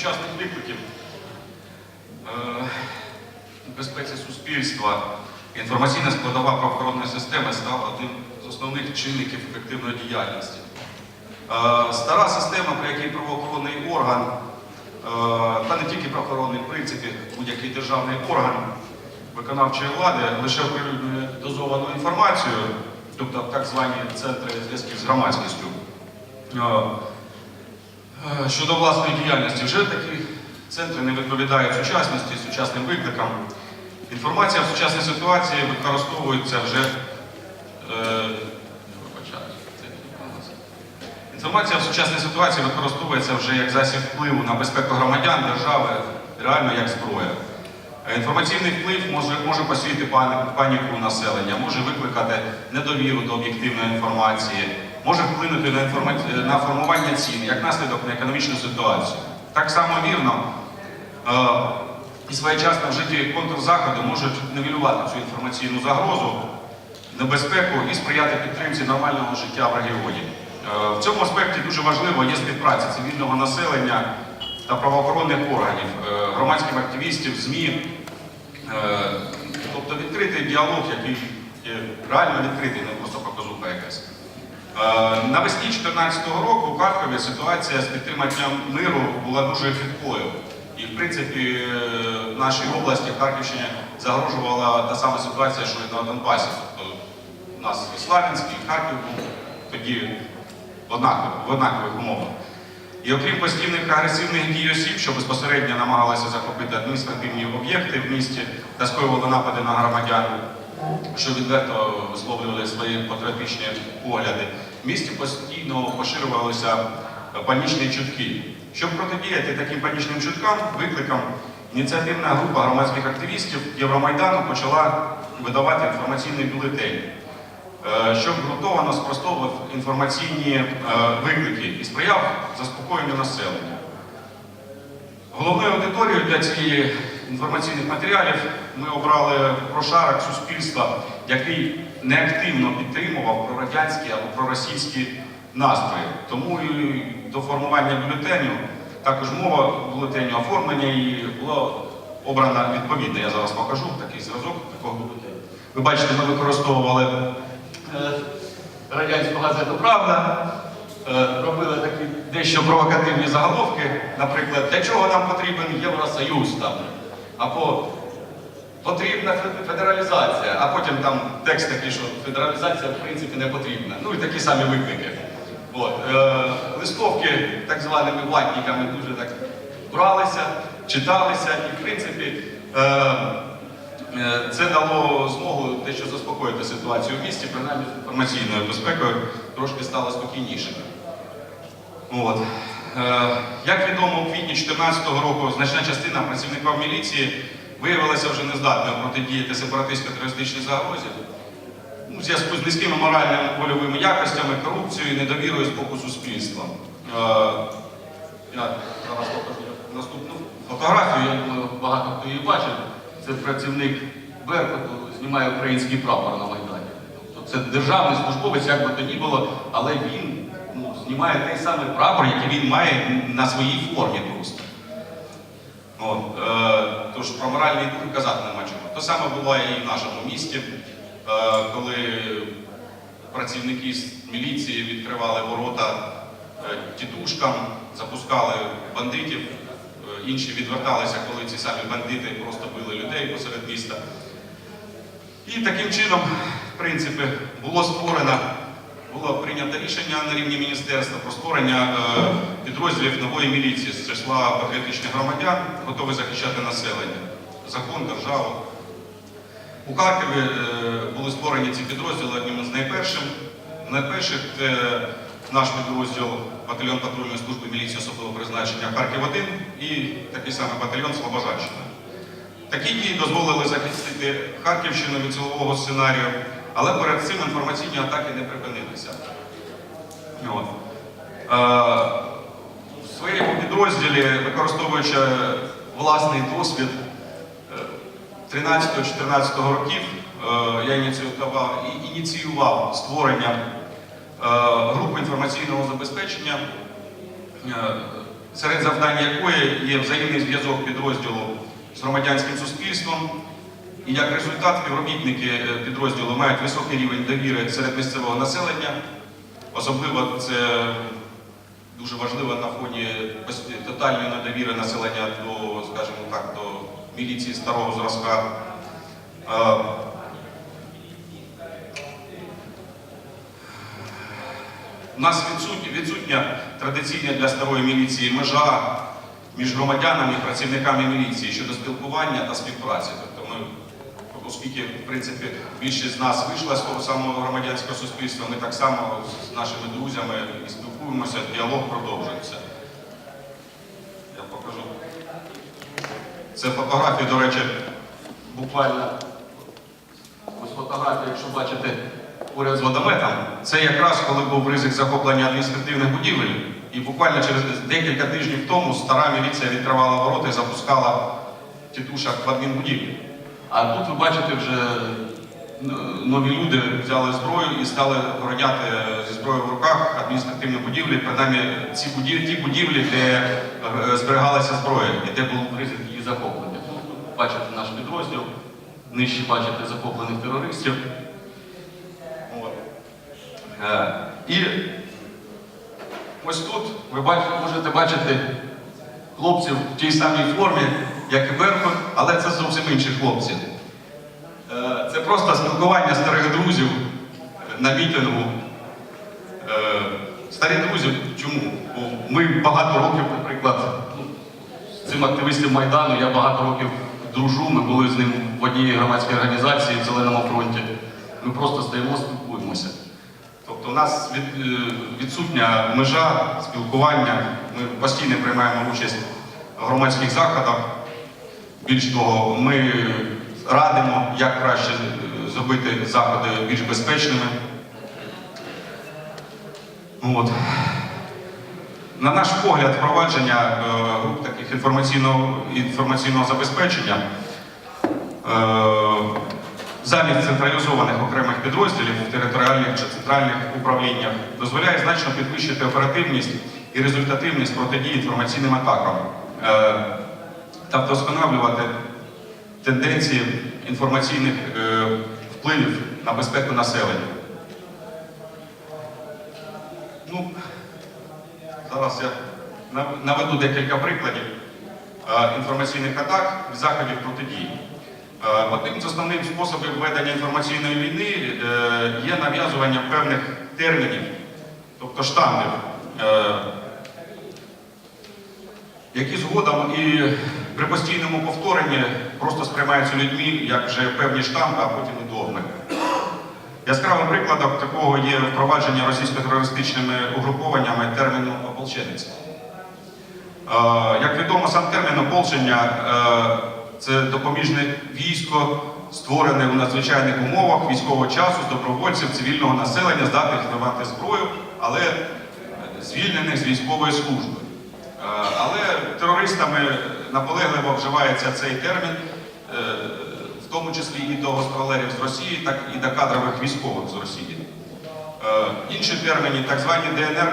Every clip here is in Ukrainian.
сучасних викликів е, безпеці суспільства інформаційна складова правоохоронної системи стала одним з основних чинників ефективної діяльності. Е, Стара система, при якій правоохоронний орган, е, та не тільки правоохоронний, в принципі, будь-який державний орган виконавчої влади лише оприлюднює дозовану інформацію, тобто так звані центри зв'язків з громадськістю. Е, Щодо власної діяльності, вже такі центри не відповідають сучасності, сучасним викликам. Інформація в сучасній ситуації використовується вже. е, інформація. В сучасній ситуації використовується вже як засіб впливу на безпеку громадян, держави, реально як зброя. Інформаційний вплив може, може посіяти паніку населення, може викликати недовіру до об'єктивної інформації, може вплинути на, інформа- на формування цін, як наслідок на економічну ситуацію. Так само вірно, е, і своєчасно вжиті контрзаходи можуть нивелювати цю інформаційну загрозу, небезпеку і сприяти підтримці нормального життя в регіоні. Е, В цьому аспекті дуже важливо є співпраця цивільного населення та правоохоронних органів, е, громадських активістів, ЗМІ, Е, тобто відкритий діалог, який реально відкритий, Навесні 2014 року у Харкові ситуація з підтриманням миру була дуже хиткою. І, в принципі, е, в нашій області, в Харківщині, загрожувала та сама ситуація, що і на Донбасі. Тобто у нас і Славянськ, і Харків був тоді однаково, в однакових умовах. І окрім постійних агресивних дій осіб, що безпосередньо намагалися захопити адміністративні об'єкти в місті та скоювали напади на громадян, що відверто висловлювали свої патріотичні погляди, в місті постійно поширювалися панічні чутки. Щоб протидіяти таким панічним чуткам, викликам, ініціативна група громадських активістів Євромайдану почала видавати інформаційний бюлетень е, щоб ґрунтовано спростовував інформаційні е, виклики і сприяв заспокоєнню населення. Головною аудиторією для цієї інформаційних матеріалів ми обрали прошарок суспільства, який неактивно підтримував прорадянські або проросійські настрої. Тому і до формування бюлетеню також мова бюлетеню оформлення її була обрана відповідно. Я зараз покажу такий зразок такого бюлетеню. Ви бачите, ми використовували е, радянську газету Правда, е, робили такі дещо провокативні заголовки, наприклад, для чого нам потрібен Євросоюз там, або потрібна федералізація, а потім там текст такий, що федералізація в принципі не потрібна. Ну і такі самі виклики. От. Е, листовки так званими ватниками дуже так бралися, читалися, і в принципі. Е, Е, Це дало змогу дещо заспокоїти ситуацію в місті, принаймні з інформаційною безпекою трошки стало спокійніше. От. Е, Як відомо, у квітні 2014 року значна частина працівників міліції виявилася вже нездатною протидіяти сепаратистсько-терористичній загрозі ну, в зв'язку з низькими моральними вольовими якостями, корупцією і недовірою з боку суспільства. Е, Я зараз покажу наступну фотографію, я думаю, багато хто її бачив. Це працівник Беркуту знімає український прапор на Майдані. Тобто це державний службовець, як би то ні було, але він ну, знімає той самий прапор, який він має на своїй формі просто. От, е, тож про моральний дух казати нема чого. То саме було і в нашому місті, е, коли працівники з міліції відкривали ворота е, тітушкам, запускали бандитів, е, інші відверталися, коли ці самі бандити просто били людей посеред міста. І таким чином, в принципі, було створено, було прийнято рішення на рівні міністерства про створення е, підрозділів нової міліції з числа патріотичних громадян, готові захищати населення, закон, державу. У Харкові е, були створені ці підрозділи одним з найперших. Найперших наш підрозділ батальйон патрульної служби міліції особливого призначення Харків-1 і такий самий батальйон Слобожанщина. Такі дії дозволили захистити Харківщину від силового сценарію, але перед цим інформаційні атаки не припинилися. От. Е, в своєму підрозділі, використовуючи власний досвід е, 13-14 років, е, я ініціював, ініціював створення е, групи інформаційного забезпечення е, серед завдань якої є взаємний зв'язок підрозділу з громадянським суспільством. І як результат співробітники е, підрозділу мають високий рівень довіри серед місцевого населення. Особливо це дуже важливо на фоні тотальної недовіри населення до, скажімо так, до міліції старого зразка. У нас відсутня, відсутня традиційна для старої міліції межа між громадянами і працівниками міліції щодо спілкування та співпраці. Оскільки, в принципі, більшість з нас вийшла з того самого громадянського суспільства, ми так само з нашими друзями і спілкуємося, діалог продовжується. Я покажу. Це фотографії, до речі, буквально ось фотографія, якщо бачите, поряд з водометом, це якраз коли був ризик захоплення адміністративних будівель. І буквально через декілька тижнів тому стара міліція відкривала ворота і запускала тітушок в адмінбудівлі. А тут ви бачите вже нові люди взяли зброю і стали охороняти зі зброєю в руках адміністративні будівлі, принаймні ці будівлі, ті будівлі, де е, зберігалася зброя і де був ризик її захоплення. Бачите наш підрозділ, нижче бачите захоплених терористів. Е, І ось тут ви бачите, можете бачити хлопців в тій самій формі, як і Беркут, але це зовсім інші хлопці. Е, Це просто спілкування старих друзів на мітингу. Е, Старі друзі, чому? Бо ми багато років, наприклад, ну, цим активістом Майдану, я багато років дружу, ми були з ним в одній громадській організації в Зеленому фронті. Ми просто стоїмо, спілкуємося. Тобто у нас від, е, відсутня межа спілкування, ми постійно приймаємо участь в громадських заходах. Більш того, ми радимо, як краще е, зробити заходи більш безпечними. От. На наш погляд, впровадження е, груп таких інформаційного, інформаційного забезпечення е, замість централізованих окремих підрозділів в територіальних чи центральних управліннях дозволяє значно підвищити оперативність і результативність протидії інформаційним атакам та вдосконалювати тенденції інформаційних е, впливів на безпеку населення. Ну, зараз я наведу декілька прикладів е, інформаційних атак і заходів протидії. Е, Одним з основних способів ведення інформаційної війни є нав'язування певних термінів, тобто штампів, які згодом і при постійному повторенні просто сприймаються людьми як вже певні штампи, а потім і догми. Яскравим прикладом такого є впровадження російсько-терористичними угрупованнями терміну ополченець. Е, Як відомо, сам термін ополчення е, це допоміжне військо, створене у надзвичайних умовах військового часу з добровольців цивільного населення, здатних тримати зброю, але звільнених з військової служби. Е, Але терористами наполегливо вживається цей термін, е, в тому числі і до господарів з Росії, так і до кадрових військових з Росії. Е, Інші терміни, так звані ДНР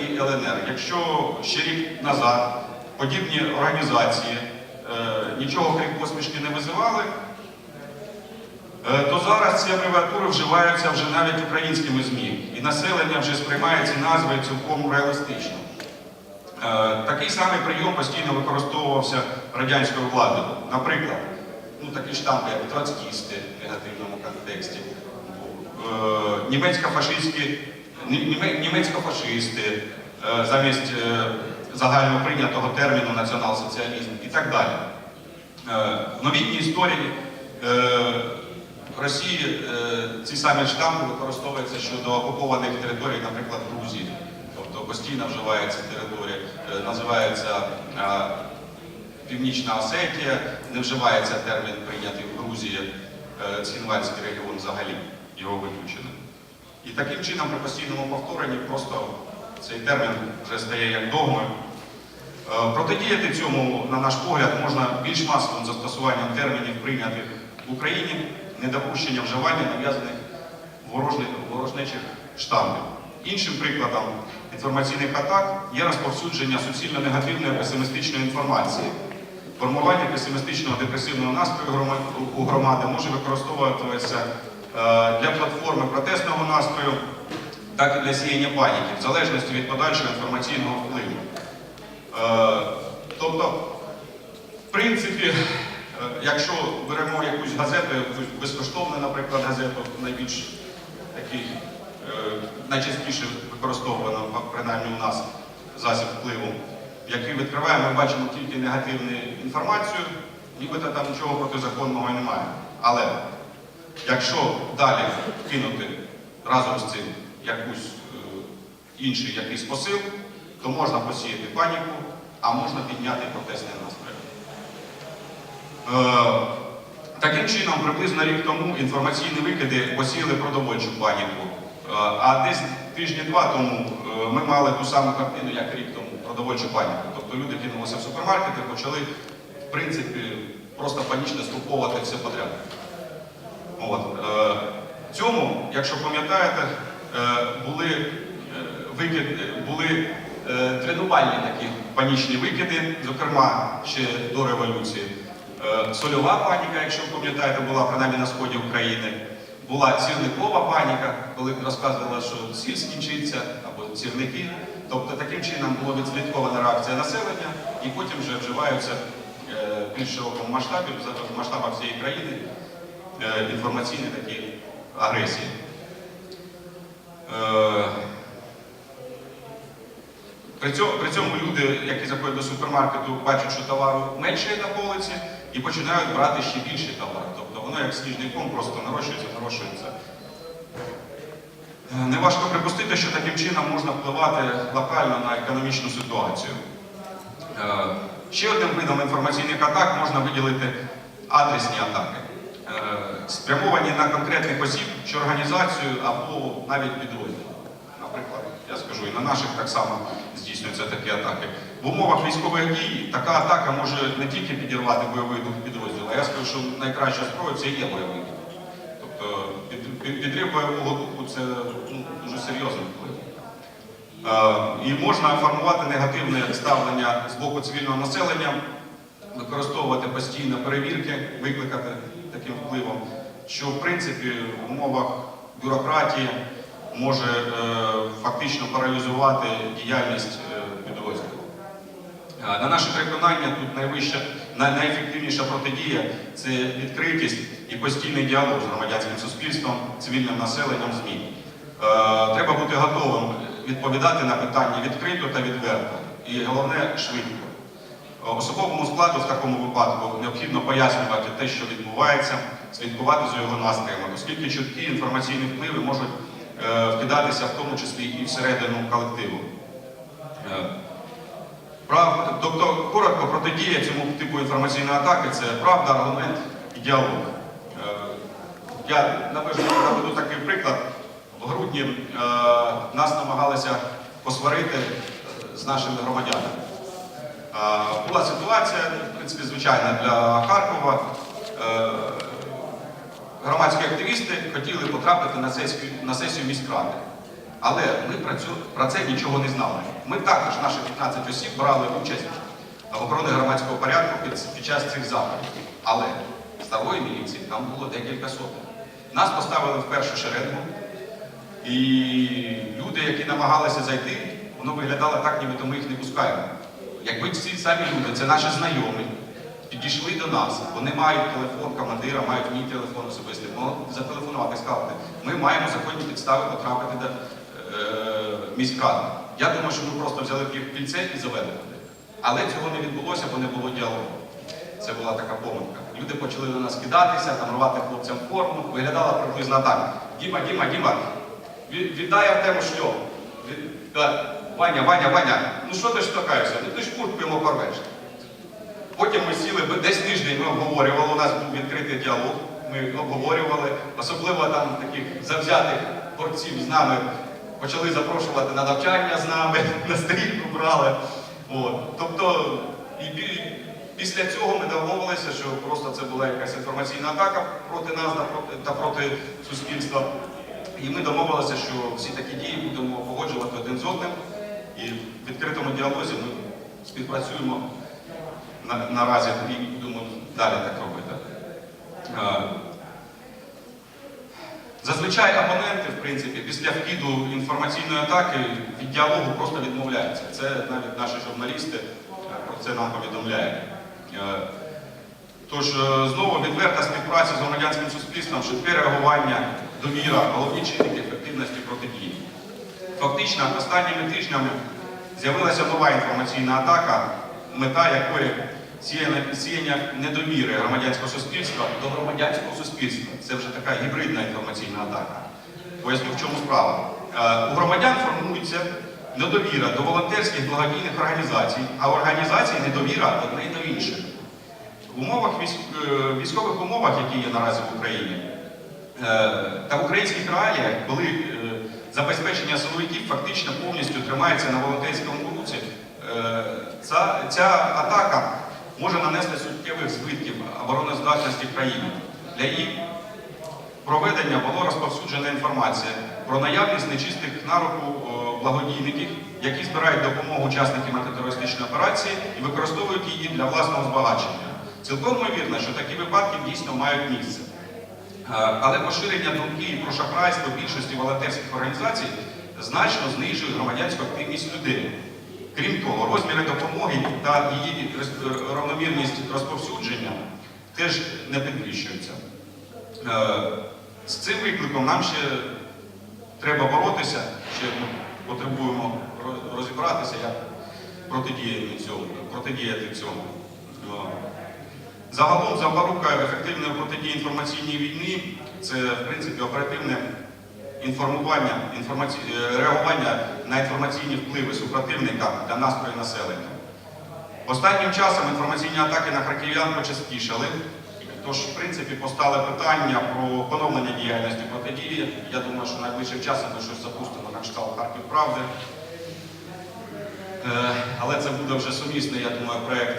і ЛНР. Якщо ще рік назад подібні організації е, нічого крім посмішки не визивали, то зараз ці абревіатури вживаються вже навіть українськими ЗМІ, і населення вже сприймає ці назви цілком реалістично. Е, Такий самий прийом постійно використовувався радянською владою. Наприклад, ну, такі штампи, як троцкісти в негативному контексті, е, німецько-фашистські, ні- німе- німецько-фашисти е, замість загально прийнятого терміну націонал-соціалізм і так далі. В новітній історії е, Росії ці самі штампи використовуються щодо окупованих територій, наприклад, Грузії. Постійно вживається територія, е, називається е, Північна Осетія, не вживається термін прийнятий в Грузії, е, регіон взагалі, його виключено. І таким чином при постійному повторенні просто цей термін вже стає як догмою. Протидіяти цьому, на наш погляд, можна більш масовим застосуванням термінів, прийнятих в Україні, недопущення вживання нав'язаних ворожнечих штампів. Іншим прикладом інформаційних атак є розповсюдження суцільно негативної песимістичної інформації. Формування песимістичного депресивного настрою у громади може використовуватися е, для платформи протестного настрою, так і для сіяння паніки, в залежності від подальшого інформаційного впливу. Е, Тобто, в принципі, е, якщо беремо якусь газету, якусь безкоштовну, наприклад, газету, найбільш такий, найчастіше використовувано, принаймні у нас засіб впливу, який відкриваємо, ми бачимо тільки негативну інформацію, нібито там нічого протизаконного немає. Але якщо далі кинути разом з цим якусь е, інший якийсь посил, то можна посіяти паніку, а можна підняти протестний настрій. Е, Таким чином, приблизно рік тому інформаційні викиди посіяли продовольчу паніку. Е, А десь тижні-два тому е, ми мали ту саму картину, як рік тому, продовольчу паніку. Тобто люди кинулися в супермаркети, почали, в принципі, просто панічно скуповувати все подряд. От. е, цьому, якщо пам'ятаєте, були, викид, е, були тренувальні такі панічні викиди, зокрема ще до революції. Сольова паніка, якщо пам'ятаєте, була принаймні на сході України. Була сірникова паніка, коли розказувала, що сіль скінчиться або сірники. Тобто таким чином була відслідкована реакція населення і потім вже вживаються е, в більш широкому масштабі, в масштабах всієї країни е, інформаційні такі агресії. Е, При цьому, люди, які заходять до супермаркету, бачать, що товару менше на полиці і починають брати ще більший товар. Воно як сніжний ком просто нарощується, нарощується. Е, Неважко припустити, що таким чином можна впливати локально на економічну ситуацію. Е, Ще одним видом інформаційних атак можна виділити адресні атаки, Е, спрямовані на конкретних осіб чи організацію або навіть підрозділ. Наприклад, я скажу, і на наших так само здійснюються такі атаки. В умовах військових дій така атака може не тільки підірвати бойовий дух підрозділу, я скажу, що найкраща зброя це є бойовий дух. Тобто під- під- підрив бойового духу це ну, дуже серйозний вплив. Е, І можна формувати негативне ставлення з боку цивільного населення, використовувати постійно перевірки, викликати таким впливом, що в принципі в умовах бюрократії може е, фактично паралізувати діяльність е, підрозділу. Е, На наше переконання, тут найвища, най- найефективніша протидія це відкритість і постійний діалог з громадянським суспільством, цивільним населенням ЗМІ. Е, Треба бути готовим відповідати на питання відкрито та відверто. І головне швидко. Особовому складу в такому випадку необхідно пояснювати те, що відбувається, слідкувати за його настроями, оскільки чуткі інформаційні впливи можуть е, вкидатися в тому числі і всередину колективу. Прав... Тобто, коротко протидія цьому типу інформаційної атаки це правда, аргумент і діалог. Е, Я наведу, наведу такий приклад. В грудні е, нас намагалися посварити е, з нашими громадянами. Була ситуація, в принципі, звичайна для Харкова. Громадські активісти хотіли потрапити на сесію міськради. Але ми про, це нічого не знали. Ми також, наші 15 осіб, брали участь в охороні громадського порядку під, під час цих заходів. Але старої міліції там було декілька сотень. Нас поставили в першу шеренгу, і люди, які намагалися зайти, воно виглядало так, нібито ми їх не пускаємо. Якби ці самі люди, це наші знайомі, підійшли до нас, вони мають телефон командира, мають мій телефон особистий, зателефонувати, сказати, ми маємо законні підстави потрапити до міськради. Я думаю, що ми просто взяли б їх в кільце і завели туди. Але цього не відбулося, бо не було діалогу. Це була така помилка. Люди почали на нас кидатися, там рвати хлопцям форму. Виглядало приблизно так. Діма, Діма, Діма, від- віддай Артему. Від- та, Ваня, Ваня, Ваня, ну що ти штовхаєшся? Ну ти ж куртку йому порвеш. Потім ми сіли, десь тиждень ми обговорювали, у нас був відкритий діалог, ми обговорювали, особливо там таких завзятих борців з нами почали запрошувати на навчання з нами, на стрільку брали. От. Тобто, і пі- після цього ми домовилися, що просто це була якась інформаційна атака проти нас та проти суспільства. І ми домовилися, що всі такі дії будемо погоджувати один з одним. І в відкритому діалозі ми співпрацюємо на, наразі і будемо далі так робити. Зазвичай абоненти, в принципі, після вкиду інформаційної атаки від діалогу просто відмовляються. Це навіть наші журналісти е, про це нам повідомляють. Е, Тож е, знову відверта співпраця з громадянським суспільством, швидке реагування, довіра, головні чинники ефективності протидії. Фактично, останніми тижнями з'явилася нова інформаційна атака, мета якої сіяння, недовіри громадянського суспільства до громадянського суспільства. Це вже така гібридна інформаційна атака. Поясню, в чому справа. Е, У громадян формується недовіра до волонтерських благодійних організацій, а у організацій недовіра одне й до інших. В умовах е, військових умовах, які є наразі в Україні, е, та в українських реаліях, коли забезпечення силовиків фактично повністю тримається на волонтерському руці, ця, ця атака може нанести суттєвих збитків обороноздатності країни. Для її проведення було розповсюджена інформація про наявність нечистих на руку благодійників, які збирають допомогу учасникам антитерористичної операції і використовують її для власного збагачення. Цілком ймовірно, що такі випадки дійсно мають місце. Е, Але поширення думки про шахрайство більшості волонтерських організацій значно знижує громадянську активність людей. Крім того, розміри допомоги та її равномірність розповсюдження теж не підвищуються. Е, З цим викликом нам ще треба боротися, ще ми потребуємо розібратися, як протидіяти цьому. Протидіяти цьому. Е, Загалом запорука ефективної протидії інформаційній війни це, в принципі, оперативне інформування, інформаці... е, реагування на інформаційні впливи супротивника та настрої населення. Останнім часом інформаційні атаки на харків'ян почастішали, тож, в принципі, постало питання про поновлення діяльності протидії. Я думаю, що найближчим часом ми щось запустимо на кшталт Харків Правди. Е, Але це буде вже сумісний, я думаю, проєкт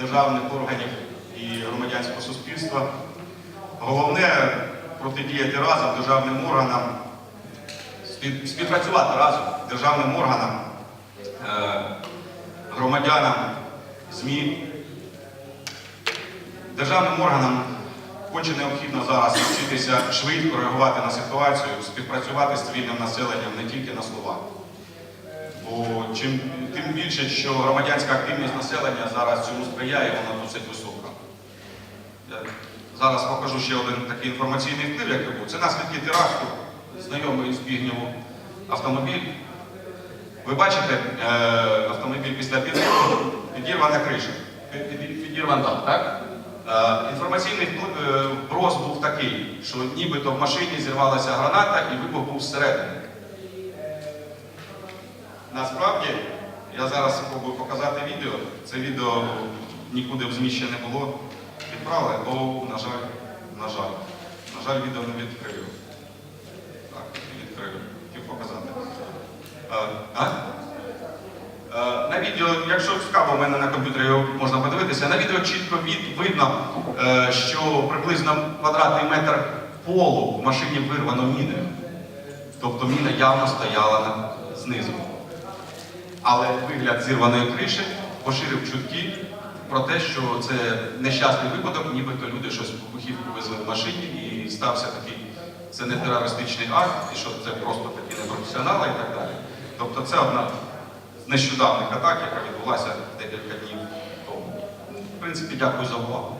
державних органів і громадянського суспільства. Головне протидіяти разом державним органам, співпрацювати разом державним органам, е, громадянам, ЗМІ. Державним органам конче необхідно зараз навчитися швидко реагувати на ситуацію, співпрацювати з цивільним населенням не тільки на словах. Бо чим тим більше, що громадянська активність населення зараз цьому сприяє, вона досить висока. Я зараз покажу ще один такий інформаційний вплив, який був. Це наслідки теракту, знайомий з Бігнєву автомобіль. Ви бачите, е, автомобіль після підриву, підірвана криша, під- під- підірван дах, так? Е, інформаційний е, вброс був такий, що нібито в машині зірвалася граната і вибух був всередині. Насправді, я зараз спробую показати відео. Це відео нікуди в ЗМІ ще не було. Відправили, о, на жаль, на жаль. На жаль, відео не відкрив. Так, не відкрив. Хотів показати. А? Е, На відео, якщо цікаво, у мене на комп'ютері його можна подивитися, на відео чітко від, видно, е, що приблизно квадратний метр полу в машині вирвано міною. Тобто міна явно стояла знизу. Але вигляд зірваної криші поширив чутки про те, що це нещасний випадок, нібито люди щось вибухівку везли в машині і стався такий, це не терористичний акт, і що це просто такі непрофесіонали і так далі. Тобто це одна з нещодавних атак, яка відбулася декілька днів тому. В принципі, дякую за увагу.